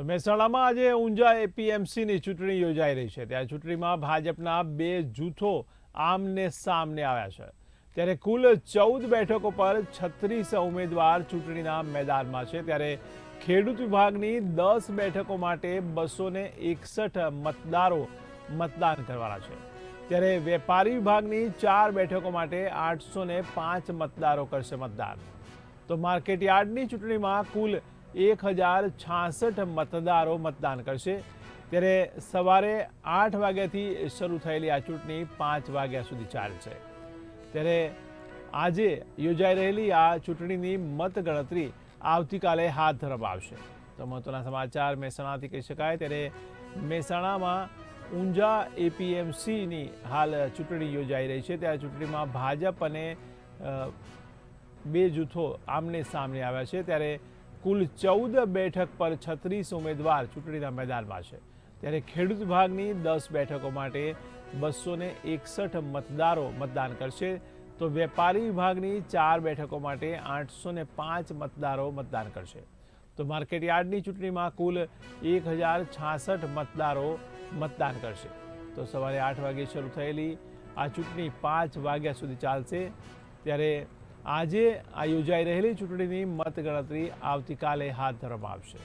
તો મહેસાણામાં આજે ઊંઝા એપીએમસીની ચૂંટણી યોજાઈ રહી છે. ત્યાં ચૂંટણીમાં ભાજપના બે જૂથો આમને સામને આવ્યા છે. ત્યારે કુલ ચૌદ બેઠકો પર છત્રીસ ઉમેદવાર ચૂંટણીના મેદાનમાં છે. ત્યારે ખેડૂત વિભાગની દસ બેઠકો માટે બસો એકસઠ મતદારો મતદાન કરવાના છે. ત્યારે વેપારી વિભાગની ચાર બેઠકો માટે આઠસો પાંચ મતદારો કરશે મતદાન. તો માર્કેટ યાર્ડની ચૂંટણીમાં કુલ એક હજાર છાસઠ મતદારો મતદાન કરશે. ત્યારે સવારે આઠ વાગ્યાથી શરૂ થયેલી આ ચૂંટણી પાંચ વાગ્યા સુધી ચાલશે. ત્યારે આજે યોજાઈ રહેલી આ ચૂંટણીની મતગણતરી આવતીકાલે હાથ ધરવામાં આવશે. તો મહત્વના સમાચાર મહેસાણાથી કહી શકાય. ત્યારે મહેસાણામાં ઊંઝા એપીએમસીની હાલ ચૂંટણી યોજાઈ રહી છે. ત્યાં ચૂંટણીમાં ભાજપ અને બે જૂથો આમને સામને આવ્યા છે. ત્યારે કુલ ચૌદ બેઠક પર છત્રીસ ઉમેદવાર ચૂંટણીના મેદાનમાં છે. ત્યારે ખેડૂત વિભાગની દસ બેઠકો માટે બસો એકસઠ મતદારો મતદાન કરશે. તો વેપારી વિભાગની ચાર બેઠકો માટે આઠસો પાંચ મતદારો મતદાન કરશે. તો માર્કેટ યાર્ડની ચૂંટણીમાં કુલ એક હજાર છાસઠ મતદારો મતદાન કરશે. તો સવારે આઠ વાગે શરૂ થયેલી આ ચૂંટણી પાંચ વાગ્યા સુધી ચાલશે. ત્યારે આજે આ યોજાઈ રહેલી ચૂંટણીની મતગણતરી આવતીકાલે હાથ ધરવામાં આવશે.